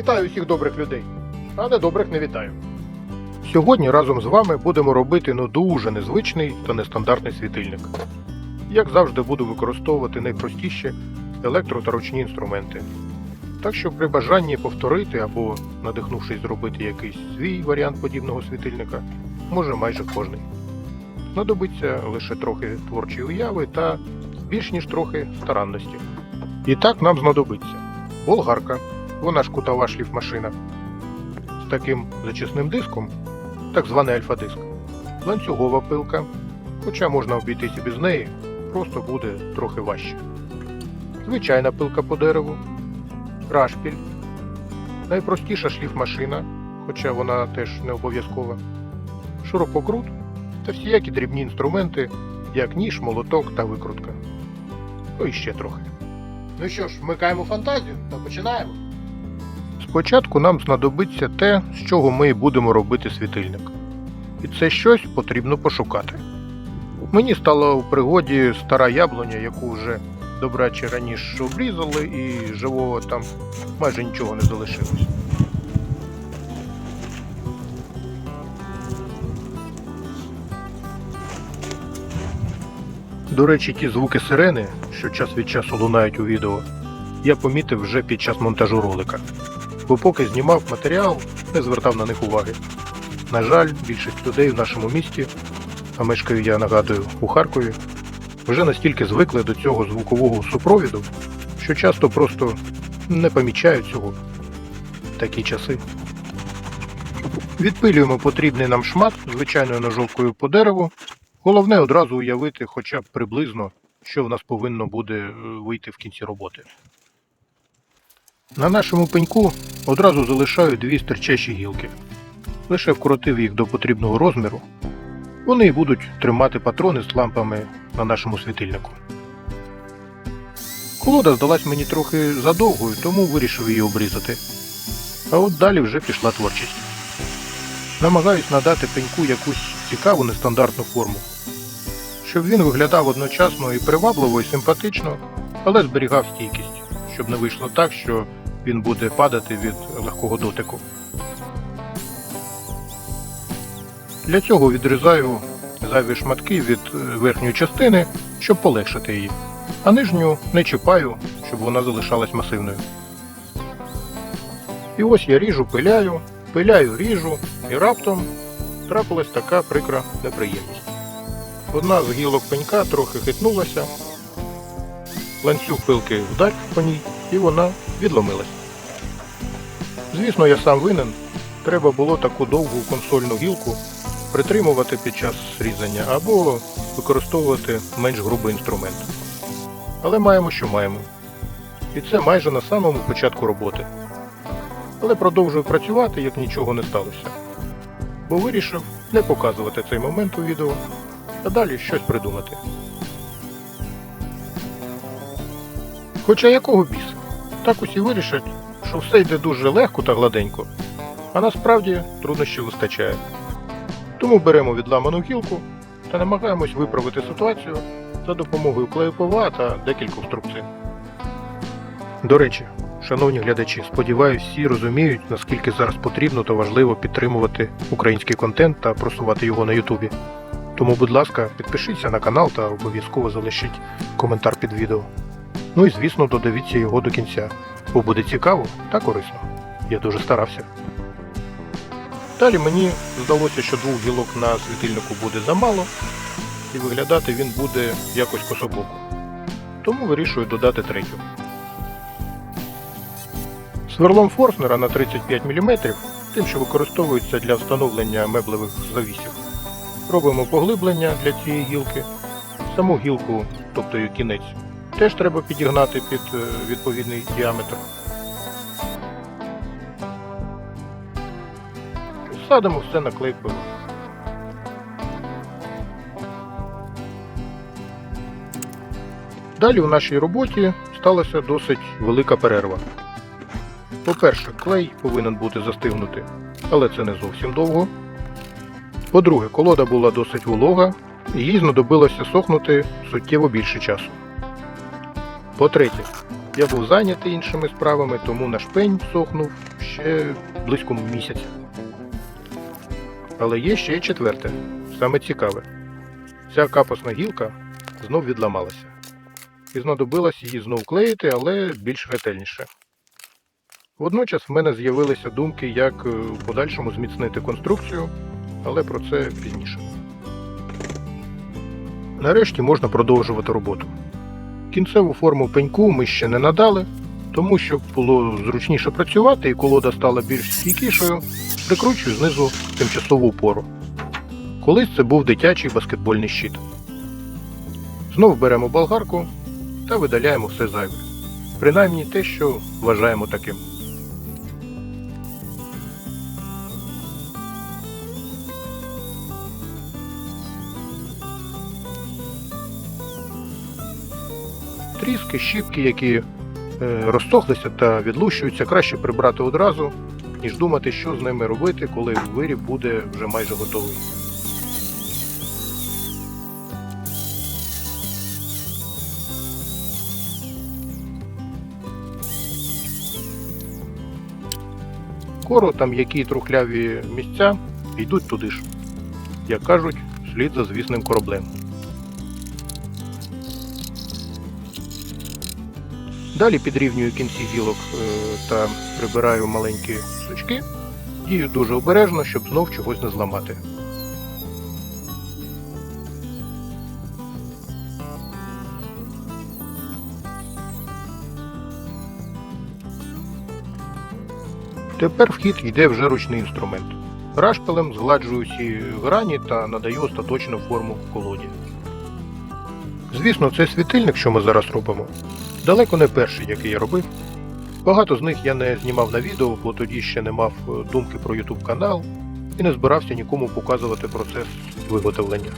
Вітаю всіх добрих людей, а недобрих не вітаю. Сьогодні разом з вами будемо робити ну дуже незвичний та нестандартний світильник. Як завжди, буду використовувати найпростіші електро та ручні інструменти. Так що при бажанні повторити або, надихнувшись зробити якийсь свій варіант подібного світильника, може майже кожний. Знадобиться лише трохи творчої уяви та більш ніж трохи старанності. І так нам знадобиться болгарка, вона ж кутова шліфмашина, з таким зачисним диском, так званий альфа-диск, ланцюгова пилка, хоча можна обійтися без неї, просто буде трохи важче. Звичайна пилка по дереву, рашпіль, найпростіша шліфмашина, хоча вона теж не обов'язкова, шурупокрут та всіякі дрібні інструменти, як ніж, молоток та викрутка. Ну і ще трохи. Ну що ж, вмикаємо фантазію та починаємо. Спочатку нам знадобиться те, з чого ми будемо робити світильник. І це щось потрібно пошукати. Мені стала у пригоді стара яблуня, яку вже добряче раніше обрізали, і живого там майже нічого не залишилось. До речі, ті звуки сирени, що час від часу лунають у відео, я помітив вже під час монтажу ролика. Бо поки знімав матеріал, не звертав на них уваги. На жаль, більшість людей в нашому місті, а мешкаю я нагадую у Харкові, вже настільки звикли до цього звукового супровіду, що часто просто не помічають цього. Такі часи. Відпилюємо потрібний нам шмат звичайною ножовкою по дереву. Головне одразу уявити хоча б приблизно, що в нас повинно буде е, вийти в кінці роботи. На нашому пеньку одразу залишаю дві стирчащі гілки. Лише вкоротив їх до потрібного розміру. Вони і будуть тримати патрони з лампами на нашому світильнику. Колода здалась мені трохи задовгою, тому вирішив її обрізати. А от далі вже пішла творчість. Намагаюсь надати пеньку якусь цікаву нестандартну форму, щоб він виглядав одночасно і привабливо, і симпатично, але зберігав стійкість, щоб не вийшло так, що він буде падати від легкого дотику. Для цього відрізаю зайві шматки від е, верхньої частини, щоб полегшити її, а нижню не чіпаю, щоб вона залишалась масивною. І ось я ріжу, пиляю, пиляю, ріжу, і раптом трапилась така прикра неприємність. Одна з гілок пенька трохи хитнулася, ланцюг пилки вдарив по ній, і вона відломилась. Звісно, я сам винен. Треба було таку довгу консольну гілку притримувати під час різання або використовувати менш грубий інструмент. Але маємо, що маємо. І це майже на самому початку роботи. Але продовжую працювати, як нічого не сталося. Бо вирішив не показувати цей момент у відео, а далі щось придумати. Хоча якого біса? Так усі вирішать, що все йде дуже легко та гладенько, а насправді труднощів вистачає. Тому беремо відламану гілку та намагаємось виправити ситуацію за допомогою клею та декількох струбцин. До речі, шановні глядачі, сподіваюся, всі розуміють, наскільки зараз потрібно та важливо підтримувати український контент та просувати його на Ютубі. Тому, будь ласка, підпишіться на канал та обов'язково залишіть коментар під відео. Ну і звісно, додивіться його до кінця, бо буде цікаво та корисно. Я дуже старався. Далі мені здалося, що двох гілок на світильнику буде замало, і виглядати він буде якось кособоко. Тому вирішую додати третю. Сверлом Форснера на 35 мм, тим, що використовується для встановлення меблевих завісів. Робимо поглиблення для цієї гілки. Саму гілку, тобто її кінець, теж треба підігнати під е, відповідний діаметр. Садимо все на клей пилу. Далі у нашій роботі сталася досить велика перерва. По-перше, клей повинен бути застигнути, але це не зовсім довго. По-друге, колода була досить волога, і їй знадобилося сохнути суттєво більше часу. По-третє, Я був зайнятий іншими справами, тому наш пень сохнув ще близько місяця. Але є ще й четверте, саме цікаве. Ця капосна гілка знов відламалася. І знадобилось її знов клеїти, але більш ретельніше. Водночас в мене з'явилися думки, як е, в подальшому зміцнити конструкцію, але про це пізніше. Нарешті можна продовжувати роботу. Кінцеву форму пеньку ми ще не надали, тому щоб було зручніше працювати і колода стала більш стійкішою, прикручую знизу тимчасову опору. Колись це був дитячий баскетбольний щит. Знову беремо болгарку та видаляємо все зайве. Принаймні те, що вважаємо таким. Тріски, щіпки, які е, розсохлися та відлущуються, краще прибрати одразу, ніж думати, що з ними робити, коли виріб буде вже майже готовий. Скоро там які трухляві місця йдуть туди ж. Як кажуть, слід за звісним кораблем. Далі підрівнюю кінці гілок е, та прибираю маленькі сучки. Дію дуже обережно, щоб знов чогось не зламати. Тепер в хід йде вже ручний інструмент. Рашпилем згладжую всі грані та надаю остаточну форму колоді. Звісно, цей світильник, що ми зараз робимо, далеко не перший, який я робив. Багато з них я не знімав на відео, бо тоді ще не мав е, думки про YouTube канал і не збирався нікому показувати процес виготовлення.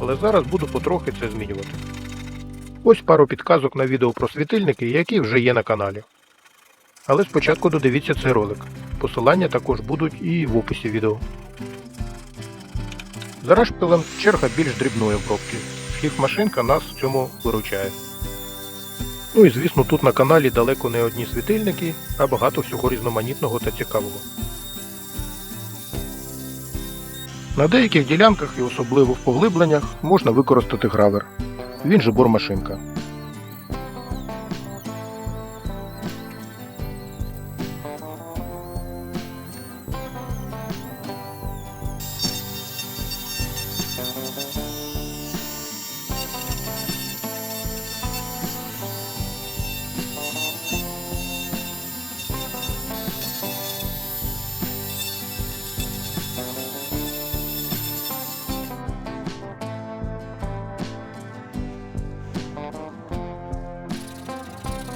Але зараз буду потрохи це змінювати. Ось пару підказок на відео про світильники, які вже є на каналі. Але спочатку додивіться цей ролик. Посилання також будуть і в описі відео. За черга більш дрібної обробки. Шліфмашинка нас в цьому виручає. Ну і звісно, тут на каналі далеко не одні світильники, а багато всього різноманітного та цікавого. На деяких ділянках і особливо в поглибленнях можна використати гравер. Він же бормашинка.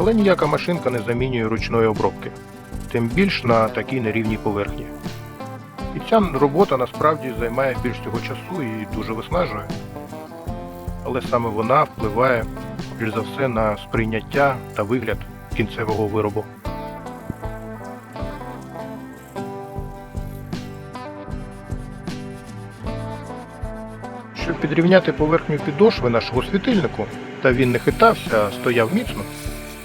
Але ніяка машинка не замінює ручної обробки, тим більш на такій нерівній поверхні. І ця робота насправді займає більш цього часу і дуже виснажує. Але саме вона впливає більш за все на сприйняття та вигляд кінцевого виробу. Щоб підрівняти поверхню підошви нашого світильнику, та він не хитався, а стояв міцно,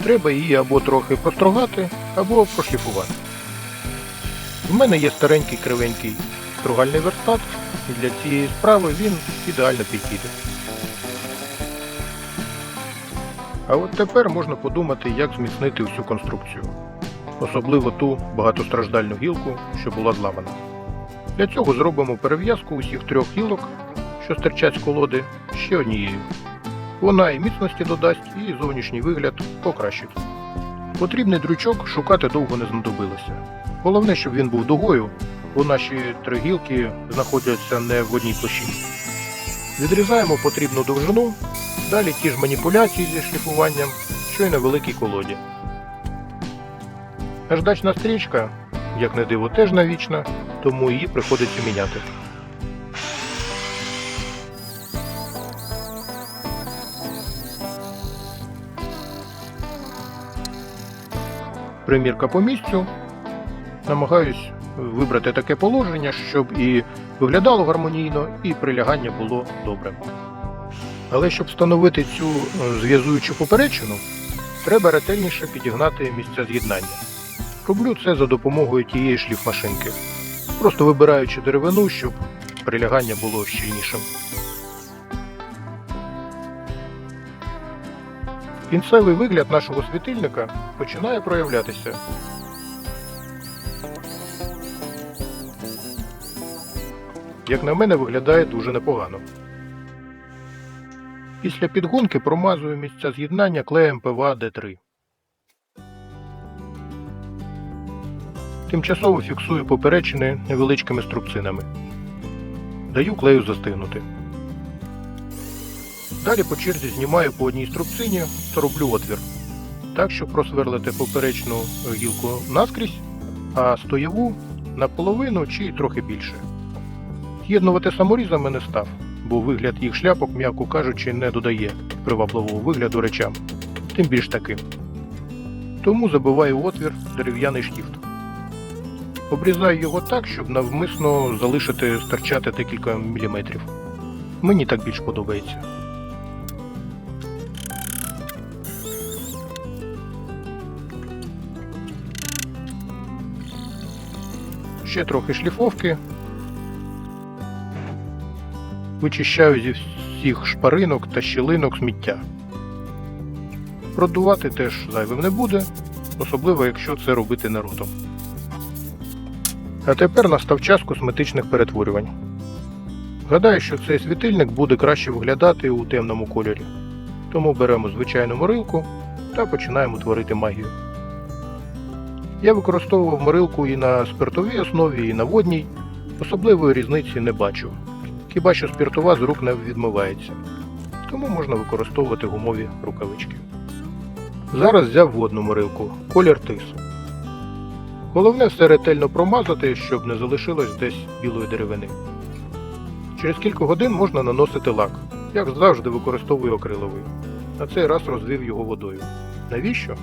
треба її або трохи простругати, або прошліфувати. У мене є старенький кривенький стругальний верстат, і для цієї справи він ідеально підійде. А от тепер можна подумати, як зміцнити всю конструкцію, особливо ту багатостраждальну гілку, що була зламана. Для цього зробимо перев'язку усіх трьох гілок, що стирчать з колоди, ще однією. Вона і міцності додасть, і зовнішній вигляд покращить. Потрібний дрючок шукати довго не знадобилося. Головне, щоб він був дугою, бо наші три гілки знаходяться не в одній площині. Відрізаємо потрібну довжину, далі ті ж маніпуляції зі шліфуванням, що й на великій колоді. Наждачна стрічка, як не диво, теж навічна, тому її приходиться міняти. Примірка по місцю. Намагаюсь вибрати таке положення, щоб і виглядало гармонійно, і прилягання було добре. Але щоб встановити цю е, зв'язуючу поперечину, Треба ретельніше підігнати місця з'єднання. Роблю це за допомогою тієї шліфмашинки, просто вибираючи деревину, щоб прилягання було щільнішим. Кінцевий вигляд нашого світильника починає проявлятися. Як на мене, виглядає дуже непогано. Після підгонки промазую місця з'єднання клеєм ПВА Д3. Тимчасово фіксую поперечини невеличкими струбцинами. Даю клею застигнути. Далі по черзі знімаю по одній струбцині та роблю отвір. Так, щоб просверлити поперечну гілку наскрізь, а стояву наполовину чи трохи більше. З'єднувати саморізами не став, бо вигляд їх шляпок, м'яко кажучи, не додає привабливого вигляду речам, тим більш таким. Тому забиваю отвір дерев'яний штіфт. Обрізаю його так, щоб навмисно залишити стирчати декілька міліметрів. Мені так більш подобається. Ще трохи шліфовки. Вичищаю зі всіх шпаринок та щілинок сміття. Продувати теж зайвим не буде, особливо якщо це робити народом. А тепер настав час косметичних перетворювань. Гадаю, що цей світильник буде краще виглядати у темному кольорі. Тому беремо звичайну морилку та починаємо творити магію. Я використовував морилку і на спиртовій основі, і на водній. Особливої різниці не бачу. Хіба що спиртова з рук не відмивається. Тому можна використовувати гумові рукавички. Зараз взяв водну морилку, колір тис. Головне все ретельно промазати, щоб не залишилось десь білої деревини. Через кілька годин можна наносити лак. Як завжди використовую акриловий. На цей раз розвів його водою. Навіщо?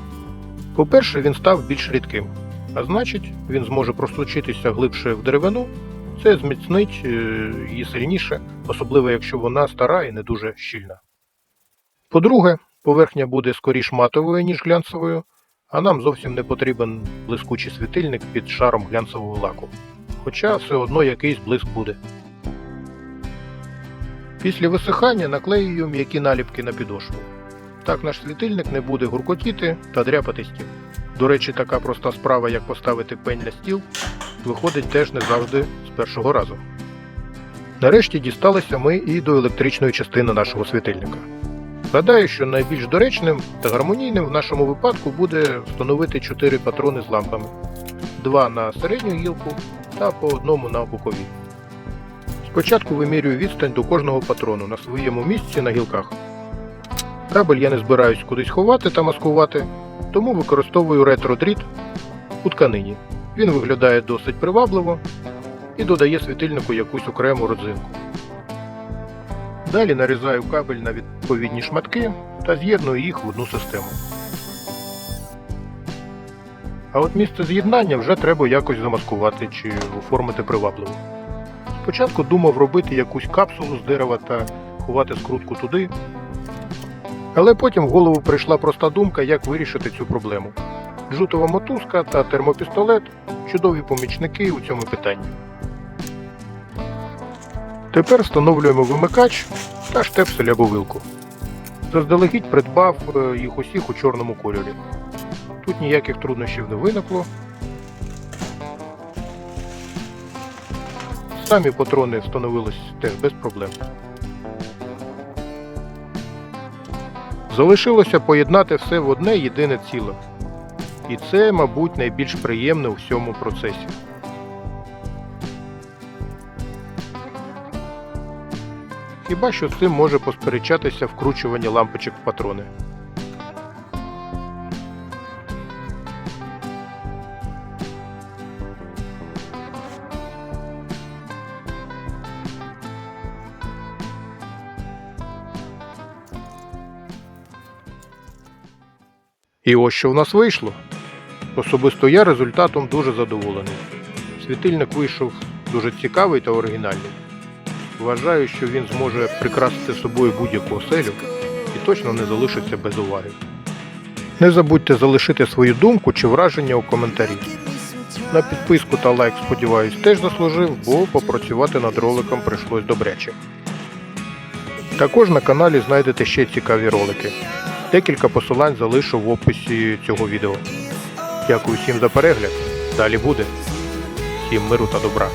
По-перше, він став більш рідким, а значить, він зможе просочитися глибше в деревину. Це зміцнить е, її сильніше, особливо якщо вона стара і не дуже щільна. По-друге, поверхня буде скоріш матовою, ніж глянцевою, а нам зовсім не потрібен блискучий світильник під шаром глянцевого лаку. Хоча все одно якийсь блиск буде. Після висихання наклеюю м'які наліпки на підошву. Так наш світильник не буде гуркотіти та дряпати стіл. До речі, така проста справа, як поставити пень на стіл, виходить теж не завжди з першого разу. Нарешті дісталися ми і до електричної частини нашого світильника. Гадаю, що найбільш доречним та гармонійним в нашому випадку буде встановити 4 патрони з лампами: два на середню гілку та по одному на бокові. Спочатку вимірюю відстань до кожного патрону на своєму місці на гілках. Кабель я не збираюсь кудись ховати та маскувати, тому використовую ретро-дріт у тканині. Він виглядає досить привабливо і додає світильнику якусь окрему родзинку. Далі нарізаю кабель на відповідні шматки та з'єдную їх в одну систему. А от місце з'єднання вже треба якось замаскувати чи оформити привабливо. Спочатку думав робити якусь капсулу з дерева та ховати скрутку туди. Але потім в голову прийшла проста думка, як вирішити цю проблему. Жутова мотузка та термопістолет чудові помічники у цьому питанні. Тепер встановлюємо вимикач та штепсель або вилку. Заздалегідь придбав е, їх усіх у чорному кольорі. Тут ніяких труднощів не виникло. Самі патрони встановились теж без проблем. Залишилося поєднати все в одне єдине ціле. І це, мабуть, найбільш приємне у всьому процесі. Хіба що з цим може посперечатися вкручування лампочок в патрони. І ось що в нас вийшло. Особисто я результатом дуже задоволений. Світильник вийшов дуже цікавий та оригінальний. Вважаю, що він зможе прикрасити собою будь-яку оселю і точно не залишиться без уваги. Не забудьте залишити свою думку чи враження у коментарі. На підписку та лайк, сподіваюсь, теж заслужив, бо попрацювати над роликом прийшлось добряче. Також на каналі знайдете ще цікаві ролики. Декілька посилань залишу в описі цього відео. Дякую всім за перегляд. Далі буде. Всім миру та добра.